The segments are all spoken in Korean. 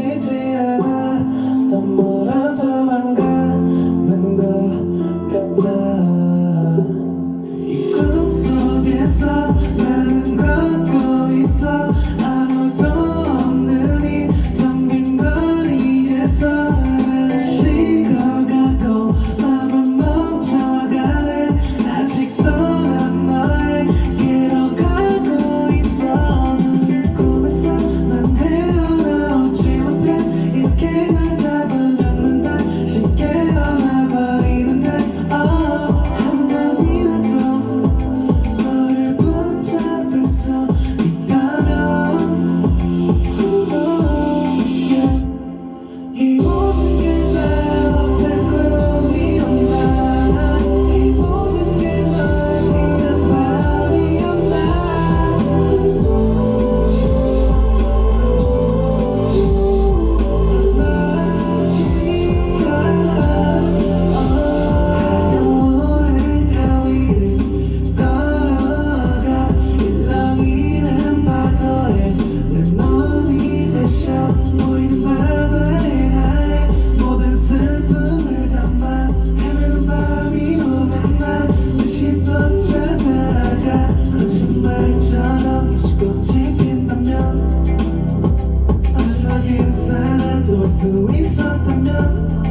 지지 않아. 더 멀어져만 가는 것 같아. 있었다면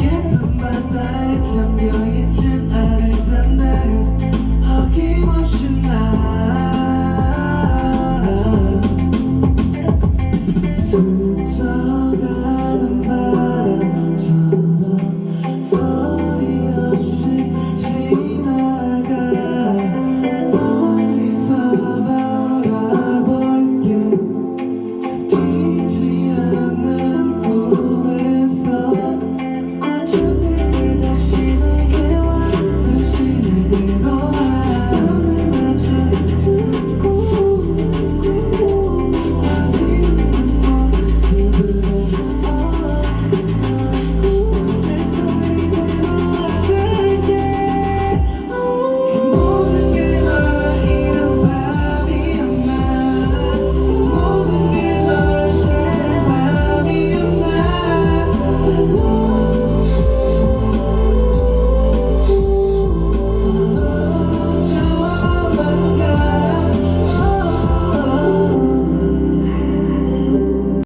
예쁜 바다에 잠겨 있진 않을 텐데 어김없이 나 숨져